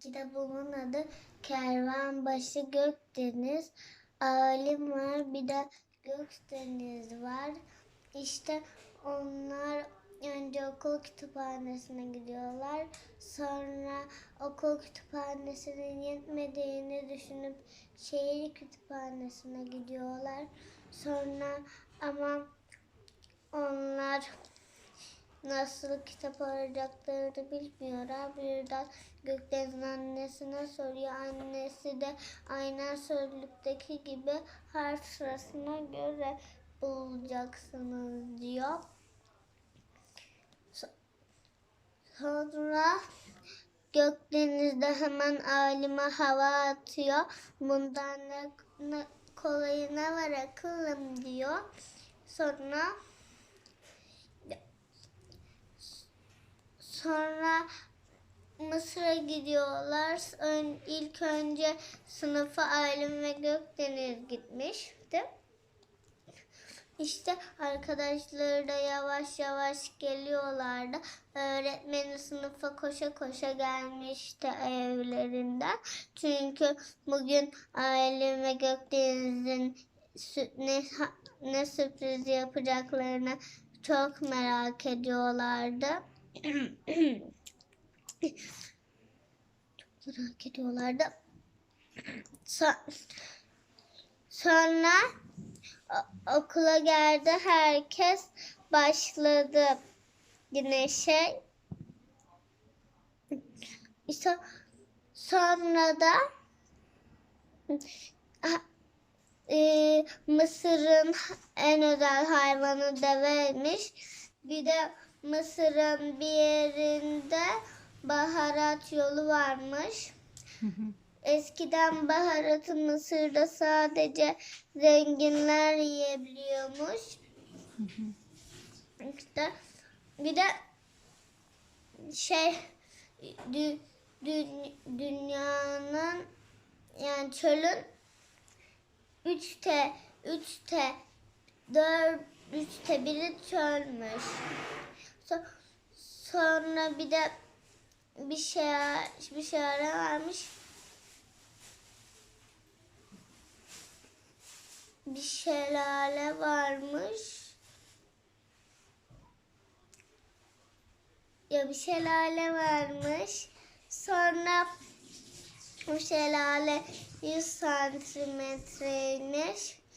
Kitabımın adı Kervanbaşı Gökdeniz. Alim var bir de Gökdeniz var. İşte onlar önce okul kütüphanesine gidiyorlar. Sonra okul kütüphanesinin yetmediğini düşünüp şehir kütüphanesine gidiyorlar. Sonra ama onlar nasıl kitap arayacaklarını bilmiyorlar. Birden Gökdeniz'in annesine soruyor. Annesi de aynen sözlükteki gibi harf sırasına göre bulacaksınız diyor. So- Sonra Gökdeniz'de hemen alime hava atıyor. Bundan ne, ne kolayına var akıllım diyor. Sonra Sonra Mısır'a gidiyorlar. Ön, ilk önce sınıfa Aylin ve Gökdeniz gitmişti. İşte arkadaşları da yavaş yavaş geliyorlardı. Öğretmeni sınıfa koşa koşa gelmişti evlerinden. Çünkü bugün Aylin ve Gökdeniz'in ne, ne sürpriz yapacaklarını çok merak ediyorlardı. Çok merak ediyorlardı. So- Sonra okula geldi herkes başladı güneşe. İşte sonra da e, Mısır'ın en özel hayvanı deveymiş. Bir de Mısır'ın bir yerinde baharat yolu varmış. Eskiden baharatı Mısır'da sadece zenginler yiyebiliyormuş. İşte bir de şey dü- dü- dünyanın yani çölün üçte üçte dört üçte biri çölmüş. So- sonra bir de bir şey bir şey varmış. Bir şelale varmış. Ya bir şelale varmış. Sonra bu şelale 100 santimetreymiş.